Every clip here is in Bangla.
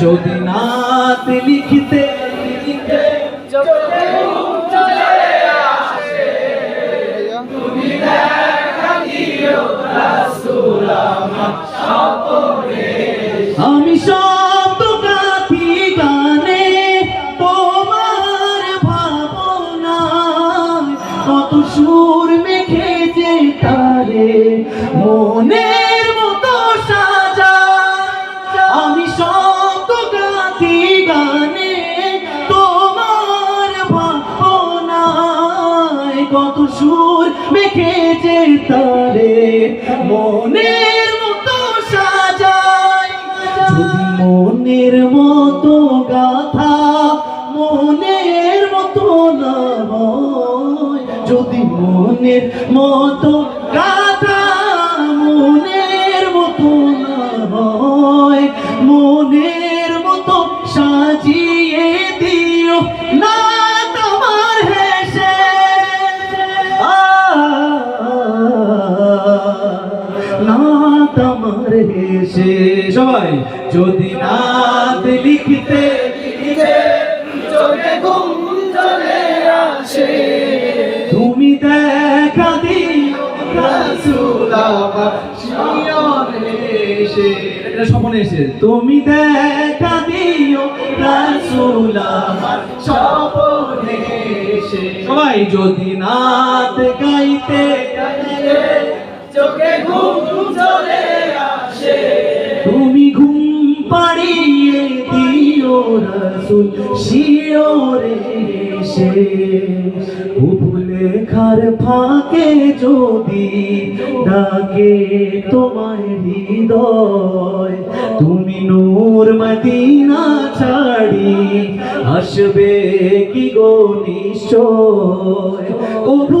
যদি নাত লিখিতে আমি শব্দ গাথি গানে তোমার ভাবনা কত সুর মেখেছে তারে মনের কত সুর মেখেছে তারে। মনের মতো সাজায় মনের মতো গাথা, মনের মতো না যদি মনের মতো গাথা, মনের মতো না মনের মতো সাজিয়ে দিও না হেসে সবাই, যদি নাত লিখতে তুমি দেখা এটা স্বপ্নে এসে, তুমি দেখা দিও রাসূল আমার স্বপ্নে সবাই, যদি নাত রসুল, শিওরে সে লেখার ফাঁকে যদি ডাকে তোমার হৃদয়, তুমি নূর মদিনা ছাড়ি আসবে কি গো নিশ্চয়? কবু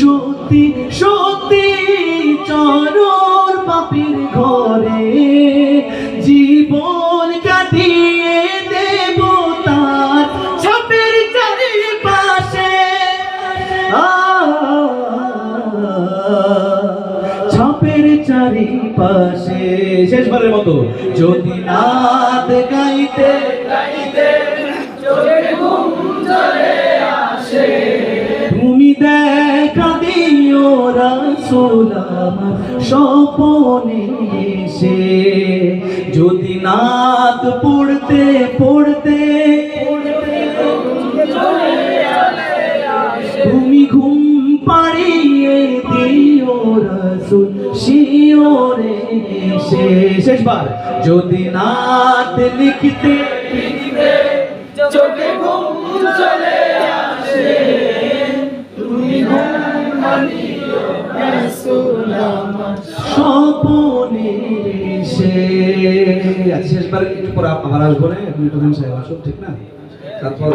সত্যি সত্যি চরণ পাপের ঘরে জীবন কাটিয়ে দেব তার ছাপের চারিপাশে। ছাপের চারিপাশে। শেষবারের মতো, যদি নাদ গাইতে তুমি রাসূল আমার স্বপনে এসে, যদি নাদ পড়তে পড়তে তুমি ঘুম পাড়িয়ে দিও রসুল শিওরে এসে। শেষবার, যদি নাত লিখতে চোখে ঘুম চলে শেষবার একটু পরে আবার আসব না? এখন একটু সাহেব আসুন ঠিক না? তারপর